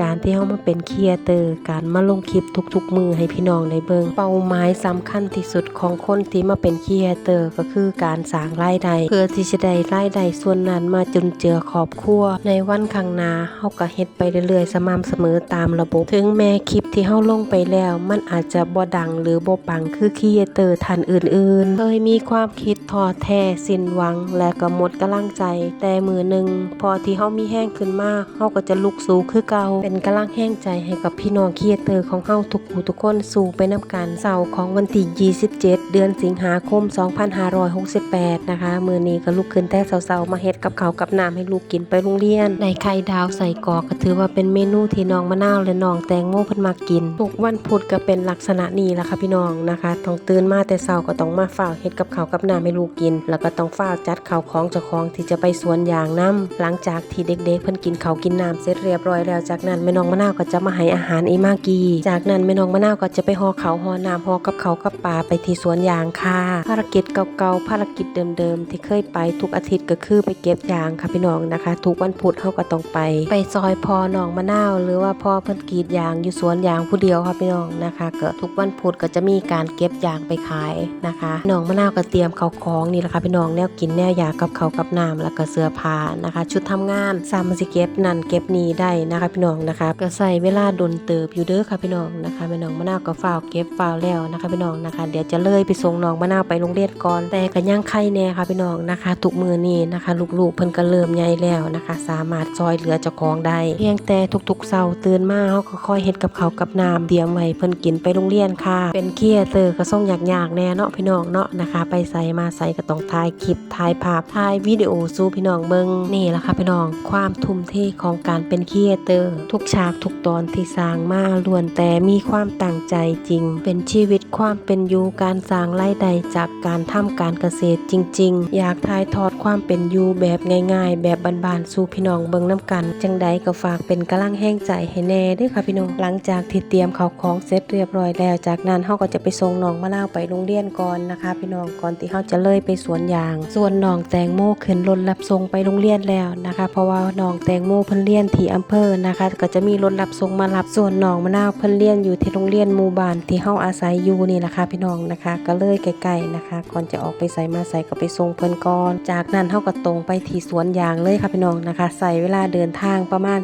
การที่เฮามาเป็นเครีเอเตอร์ การมาลงคลิปทุกๆ มือให้พี่น้องได้เบิงเป้าหมายสำคัญที่สุดของคนที่มาเป็นเครีเอเตอร์ ก็คือการสร้างรายได้เพื่อที่จะได้รายได้ส่วนนั้นมาจุนเจือครอบครัวในวันข้างหน้าเฮาก็เฮ็ดไปเรื่อยๆ สม่ำเสมอตามระบบ ถึงแม้คลิปที่เฮาลงไปแล้ว มันอาจจะบ่ดังหรือบ่ปังคือเครีเอเตอร์ท่านอื่นๆเคยมีความคิดท้อแท้สิ้นหวัง และก็หมดกำลังใจ แต่มือหนึ่งพอที่เฮามีแห้งขึ้นมาเฮาก็จะลุกสู้คือเก่าเป็นกำลังแห้งใจให้กับพี่น้องครีเอเตอร์ของเฮาทุกผู้ทุกคนสู้ไปนำกันเสาร์ของวันที่27 เดือนสิงหาคม 2568 นะคะมือนี้ก็ลุกขึ้นแต่เช้าๆมาเฮ็ดกับข้าวกับน้ำให้ลูกกินไปโรงเรียนได้ไข่ดาวใส่กอกก็ถือว่าเป็นเมนูที่น้องมะนาวและน้องแตงโมเพิ่นมากินทุกวันพุธก็เป็นลักษณะนี้แหละค่ะพี่น้องนะคะต้องตื่นมาแต่เช้าก็ต้องมาฝ้าเฮ็ดกับข้าวกับน้ำให้ลูกกิน แล้วก็ต้องฝ้าจัดข้าวของเจ้าของที่จะไปสวนยางน้ำหลังจากที่เด็กๆเพิ่นกินข้าวกินน้ำเสร็จเรียบร้อยแล้วจากนั้นนันแม่น้องมะนาวก็จะมาให้อาหารอีมากี จากนั้นแม่น้องมะนาวก็จะไปห่อข้าห่อน้ำหอกับเขากับปลาไปที่สวนยางค่ะ ภารกิจเก่าๆภารกิจเดิมๆ ที่เคยไปทุกอาทิตย์ก็คือไปเก็บยางค่ะพี่น้องนะคะ ทุกวันพุธเฮาก็ต้องไป ไปซอยพอน้องมะนาว หรือว่าพ่อเพิ่นกรีดยางอยู่สวนยางผู้เดียวค่ะพี่น้องนะคะก็ทุกวันพุธก็จะมีการเก็บยางไปขายนะคะน้องมะนาวก็เตรียมเข้าของนี่แหละค่ะพี่น้องแนวกินแนวยากับเขากับน้ำแล้วก็เสื้อผ้านะคะ ชุดทำงานสามารถสิเก็บนั่นเก็บนี่ได้นะคะพี่น้องนะคะ ก็ใส่เวลาดนเติบอยู่เด้อค่ะพี่น้องนะคะแม่น้องมะนาวก็ฝ้าวเก็บฝ้าวแล้วนะคะพี่น้องนะคะ เดี๋ยวจะเลยไปส่งน้องมะนาวไปโรงเรียนก่อนแต่ก็ยังไข่แน่ค่ะพี่น้องนะคะทุกมือนี้นะคะ ลูกๆเพิ่นก็เริ่มใหญ่แล้วนะคะ สามารถซอยเหลือเจ้าของได้เพียงแต่ทุกๆเช้าตื่นมาเฮาก็คอยเฮ็ดกับเขากับน้ำเตรียมไว้เพิ่นกินไปโรงเรียนค่ะ เป็นเครียดเตอร์ก็ส่งอยากๆแน่เนาะพี่น้องเนาะนะคะ ไปใส่มาใส่ก็ต้องถ่ายคลิปถ่ายภาพถ่ายวิดีโอสู่พี่น้องเบิ่งนี่แหละค่ะพี่น้องความทุ่มเทของการเป็นเครีเอเตอร์ทุกฉากทุกตอนที่สร้างมาล้วนแต่มีความตั้งใจจริง เป็นชีวิตความเป็นอยู่การสร้างรายได้จากการทำการเกษตรจริง ๆ อยากถ่ายทอดความเป็นอยู่แบบง่าย ๆ แบบบานๆสู่พี่น้องเบิงน้ำกัน จังใดก็ฝากเป็นกำลังแห้งใจให้แน่ด้วยค่ะพี่น้องหลังจากที่เตรียมข้าวของเสร็จเรียบร้อยแล้วจากนั้นเฮาก็จะไปส่งน้องมะนาวไปโรงเรียนก่อนนะคะ พี่น้องก่อนที่เฮาจะเลยไปสวนยาง ส่วนน้องแตงโมขึ้นรถรับส่งไปโรงเรียนแล้วนะคะ เพราะว่าน้องแตงโมเพิ่นเรียนที่อำเภอนะคะก็จะมีรถรับส่งมารับส่วนน้องมะนาวเพิ่นเรียนอยู่ที่โรงเรียนหมู่บ้านที่เฮาอาศัยอยู่นี่แหละค่ะพี่น้องนะคะ ก็เลยใกลๆนะคะ ก่อนจะออกไปใส่มาใส่ก็ไปส่งเพิ่นก่อน จากนั้นเฮาก็ตรงไปที่สวนยางเลยค่ะพี่น้องนะคะใส่เวลาเดินทางประมาณ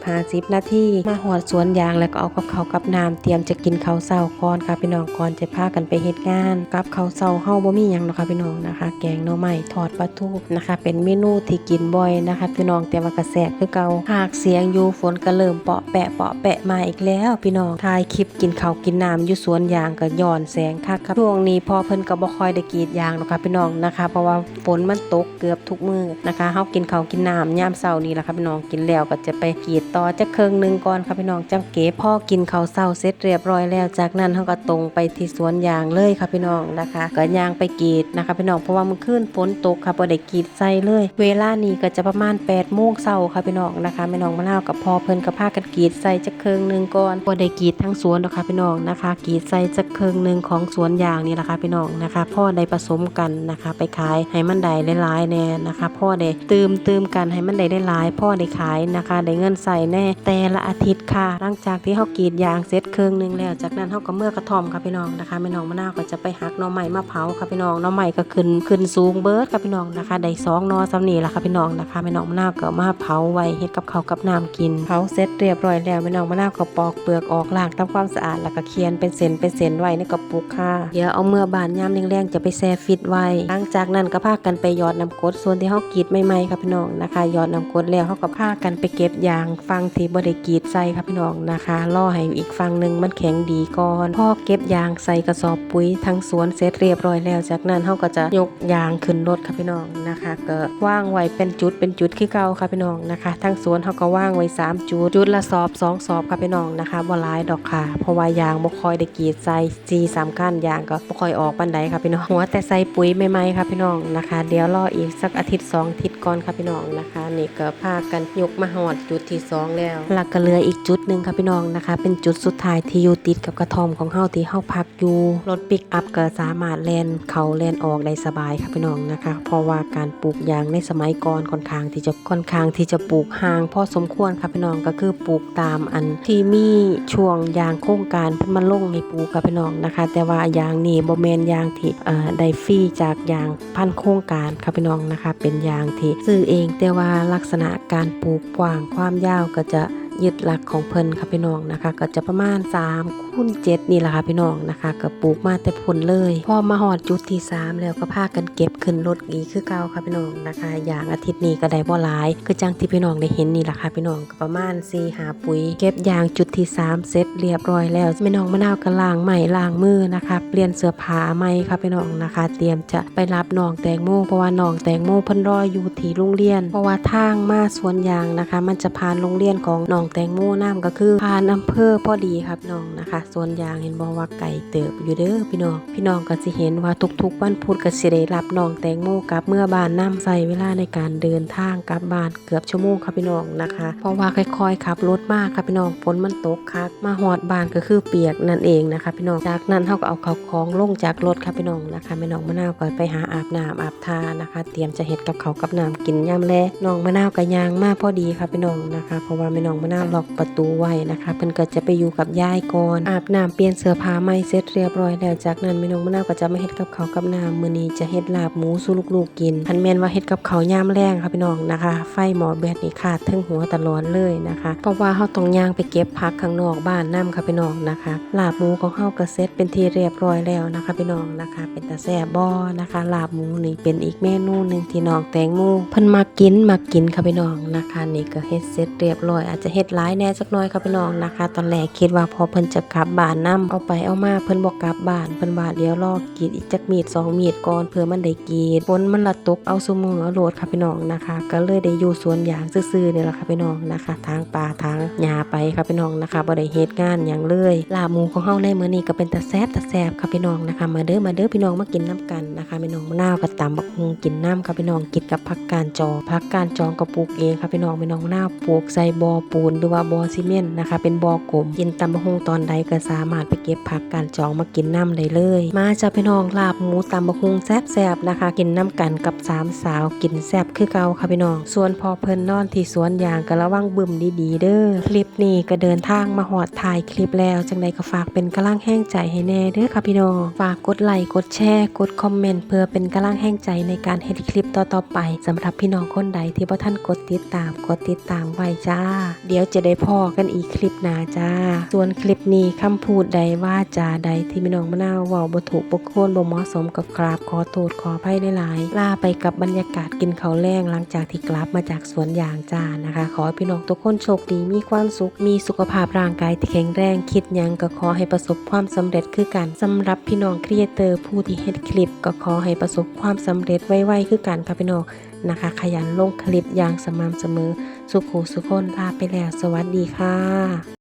40-50 นาทีมาหอดสวนยางแล้วก็เอากับเขากับน้ำเตรียมจะกินข้าวเช้าก่อนค่ะพี่น้องก่อนจะพากันไปเฮ็ดงาน กับข้าวเช้าเฮาบ่มีหยังหรอกค่ะพี่น้องนะคะ แกงหน่อไม้ทอดปลาทูนะคะ เป็นเมนูที่กินบ่อยนะคะ พี่น้องแต่ว่ากระแสบคือเก่าหากเสียงอยู่ฝนก็เริ่มเปาะแปะเปาะแปะมาอีกแล้วพี่น้องถ่ายคลิปกินข้าวกินน้ำอยู่สวนยางก็ย้อนแสงคักครับช่วงนี้พอเพิ่นก็บ่ค่อยได้กรีดยางหรอกค่ะพี่น้องนะคะ เพราะว่าฝนมันตกเกือบทุกมือนะคะเฮากินข้าวกินน้ำยามเช้านี่แหละค่ะพี่น้องกินแล้วก็จะไปกรีดต่อจักครึ่องหนึงก่อนค่ะพี่น้องจังเก๋พ่อกินข้าวเช้าเสร็จเรียบร้อยแล้ว จากนั้นเฮาก็ตรงไปที่สวนยางเลยค่ะพี่น้องนะคะก็ยางไปกรีดนะคะพี่น้องเพราะว่ามันขึ้นฝนตกค่ะบ่ได้กรีดใส่เลย เวลานี้ก็จะประมาณ8โมงเช้าค่ะพี่น้องนะคะแม่น้องมะนาวกับพ่อเพิ่นก็พากันกรีดใส่จักครึ่งหนึงก่อนบ่ได้กรีดทั้งสวนหรอกค่ะพี่น้องนะคะกรีดใส่จักครึ่งหนึงของสวนยางนี่แหละค่ะพี่น้องนะคะพ่อได้ผสมกันนะคะ ไปขายให้มันได้หลายๆแน่นะคะ พ่อได้ตืมตืมกันให้มันได้หลายๆพ่อได้ขายนะคะได้เงินใส่แน่แต่ละอาทิตย์ค่ะ หลังจากที่เฮากรีดยางเสร็จครึ่งหนึงแล้ว จากนั้นเฮาก็เมื่อกระท่อมค่ะพี่น้องนะคะแม่น้องมะนาวก็จะไปหักหน่อไม้มาเผาค่ะพี่น้องหน่อไม้ก็ขึ้นขึ้นสูงเบิดค่ะพี่น้องนะคะได้สองหนอสำนีละค่ะพี่น้องนะคะแม่น้องมะนาวก็เอามาเผาไว้เฮ็ดกับข้าวกับน้ำกินเผาเสร็จเรียบร้อยแล้วแม่น้องมะนาวก็ปอกเปลือกออกล้างทำความสะอาดแล้วก็เคียนเป็นเส้นเป็นเส้นไว้ในกระปุกค่ะเดี๋ยวเอาเมื่อบานยามแรงๆจะไปแช่ฟิตไว้หลังจากนั้นก็พากันไปยอดน้ำกดส่วนที่เฮากีดใหม่ๆค่ะพี่น้องนะคะยอดน้ำกดแล้วเฮาก็พากันไปเก็บยางฟังที่บ่ได้กรีดใส่ค่ะพี่น้องนะคะรอให้อีกฝั่งหนึ่งมันแข็งดีก่อนพอเก็บยางใส่กระสอบปุ๋ยทั้งสวนเสร็จเรียบร้อยแล้ว จากนั้นเฮาก็จะยกยางขึ้นรถค่ะพี่น้องนะคะก็ว่างไว้เป็นจุดเป็นจุดคือเก่าค่ะพี่น้องนะคะ ทั้งสวนเฮาก็ว่างไว้สามจุดจุดละสอบสองสอบค่ะพี่น้องนะคะบ่หลายดอกค่ะ เพราะว่ายางบ่คอยได้กรีดใส่จีสามขั้นยางก็บ่คอยออกปานใดค่ะพี่น้องหัวแต่ใส่ปุ๋ยใหม่ๆค่ะพี่น้องนะคะ เดี๋ยวรออีกสักอาทิตย์สองอาทิตย์ก่อนค่ะพี่น้องนะคะ นี่ก็พากันยกมาหอดจุดที่สองแล้วหลักก็เหลืออีกจุดหนึ่งค่ะพี่น้องนะคะ เป็นจุดสุดท้ายที่อยู่ติดกับกระท่อมของเฮาที่เฮาพักอยู่รถปิกอัพก็สามารถแล่นเขาแล่นออกได้สบายค่ะพี่น้องนะคะ เพราะว่าการปลูกยางในสมัยก่อนค่อนข้างที่จะค่อนข้างที่จะปลูกห่างพอสมควรค่ะพี่น้องก็คือปลูกตามอันที่มีช่วงยางโครงการเพิ่นมาลงให้ปลูกค่ะพี่น้องนะคะ แต่ว่ายางนี่บ่แม่นยางที่ได้ฟรีจากยางพันโครงการค่ะพี่น้องนะคะ เป็นยางที่ซื้อเองแต่ว่าลักษณะการปลูกกว้างความยาวก็จะ ยึดหลักของเพิ่นค่ะพี่น้องนะคะ ก็จะประมาณ3คูณ7นี่แหละค่ะพี่น้องนะคะก็ปลูกมาแต่พุ่นเลย พอมาหอดจุดที่ 3 แล้วก็พากันเก็บขึ้นรถอีกคือเก่าค่ะพี่น้องนะคะ อย่างอาทิตย์นี้ก็ได้บ่หลายคือจังที่พี่น้องได้เห็นนี่แหละค่ะพี่น้องก็ประมาณ4หาปุ๋ย เก็บยางจุดที่ 3 เสร็จเรียบร้อยแล้วพี่น้องมะนาวก็ล้างใหม่ล้างมือนะคะ เปลี่ยนเสื้อผ้าใหม่ค่ะพี่น้องนะคะ เตรียมจะไปรับน้องแตงโมเพราะว่าน้องแตงโมเพิ่นรออยู่ที่โรงเรียน เพราะว่าทางมาสวนยางนะคะ มันจะผ่านโรงเรียนของน้องแตงโมน้ำก็คือผ่านอำเภอพอดีครับน้องนะคะส่วนยางเห็นบอกว่าไก่เติบอยู่เด้อพี่น้องพี่น้องก็สิเห็นว่าทุกๆวันพุธก็สิได้รับน้องแตงโมกลับเมื่อบ้านน้ำใส่เวลาในการเดินทางกลับบ้านเกือบชั่วโมงครับพี่น้องนะคะ เพราะว่าค่อยๆขับรถมากครับพี่น้องฝนมันตกคักมาหอดบ้านก็คือเปียกนั่นเองนะคะพี่น้องจากนั้นเขาก็เอาเขาของลงจากรถครับพี่น้องนะคะแม่น้องมะนาวก็ไปหาอาบน้ำอาบทานะคะ เตรียมจะเฮ็ดกับเขากับน้ำกินย่ำแลน้องมะนาวก็ยางมากพอดีค่ะพี่น้องนะคะ เพราะว่าแม่น้องมะนาวล็อกประตูไว้นะคะเพิ่นก็จะไปอยู่กับยายก่อนอาบน้ำเปลี่ยนเสื้อผ้าใหม่เสร็จเรียบร้อยแล้วจากนั้นแม่น้องมะนาวก็จะมาเฮ็ดกับเขากับน้ำมื้อนี้จะเฮ็ดลาบหมูสู่ลูกๆกินพันแม่นว่าเฮ็ดกับเขาวยามแรงค่ะพี่น้องนะคะ ไฟหมอแบตนี่ขาดถึงหัวตลอดเลยนะคะเพราะว่าเฮาต้องย่างไปเก็บผักข้างนอกบ้านนํค่ะพี่น้องนะคะลาบหมูของเฮาก็เสร็จเป็นที่เรียบร้อยแล้วนะคะพี่น้องนะคะ เป็นตาแซ่บบ่นะคะ ลาบหมูนี่เป็นอีกเมนูหนึ่งที่น้องแตงโมเพิ่นมากินมากินค่ะพี่น้องนะคะ นี่ก็เฮ็ดเสร็จเรียบร้อยอาจจะเฮ็ดหลายแน่จักน่อยค่ะพี่น้องนะคะ ตอนแรกคิดว่าพอเพิ่นจะกลับบ้านนํเอาไปเอามาเพิ่นบ่กลับบ้านเพิ่นว่าเดี๋ยวรอกินอีกจักมีดสองมีดก่อนเพื่อมันได้กินฝนมันละตกเอาซุมือเอาโลดค่ะพี่น้องนะคะ ก็เลยได้อยู่สวนยางซื่อๆนี่แหละค่ะพี่น้องนะคะ ทางป่าทางหญ้าไปค่ะพี่น้องนะคะบ่ได้เฮ็ดงานหยังเลยลาบหมูของเฮาในมื้อนี้ก็เป็นตาแซ่บตาแซ่บค่ะพี่น้องนะคะ มาเด้อมาเด้อพี่น้องมากินน้ำกันนะคะพี่น้องมะนาวก็ตำบักฮุงกินน้ำค่ะพี่น้องกินกับผักกาดจอผักกาดจองก็ปลูกเองค่ะพี่น้องพี่น้องมะนาวปลูกใส่บ่อปูนหรือว่าบ่อซีเมนต์นะคะ เป็นบ่อกลมกินตำบักฮุงตอนใดก็สามารถไปเก็บผักกาดจองมากินน้ำได้เลย มาจ้าพี่น้องลาบหมูตำบักฮุงแซ่บๆนะคะ กินน้ำกันกับสามสาวกินแซ่บคือเก่าค่ะพี่น้อง ส่วนพอเพิ่นนอนที่สวนยางก็ระวังบึมดีๆเด้อคลิปนี้ก็เดินทางมาหอดถ่ายคลิปแล้วจังใดก็ฝากเป็นกำลังแห้งใจให้แน่เด้อค่ะพี่น้องฝากกดไลค์กดแชร์กดคอมเมนต์เพื่อเป็นกำลังแห้งใจในการเฮ็ดคลิปต่อๆไปสำหรับพี่น้องคนใดที่บ่ท่านกดติดตามกดติดตามไว้จ้าเดี๋ยวจะได้พอกันอีกคลิปหน้าจ้า ส่วนคลิปนี้คำพูดใดว่าจาใดที่พี่น้องมะนาวว้าบ่ถูกบ่ควรบ่เหมาะสมกับกราบขอโทษขออภัยหลายๆลาไปกับบรรยากาศกินข้าวแรงหลังจากที่กลับมาจากสวนยางจ้านะคะ ขอให้พี่น้องทุกคนโชคดีมีความสุข มีสุขภาพร่างกายที่แข็งแรงคิดยังก็ขอให้ประสบความสำเร็จคือกันสำหรับพี่น้องครีเอเตอร์ผู้ที่เฮ็ดคลิป ก็ขอให้ประสบความสำเร็จไวๆคือกันค่ะพี่น้องนะคะ ขยันลงคลิปอย่างสม่ำเสมอ สุขุสุขคนลาไปแล้ว สวัสดีค่ะ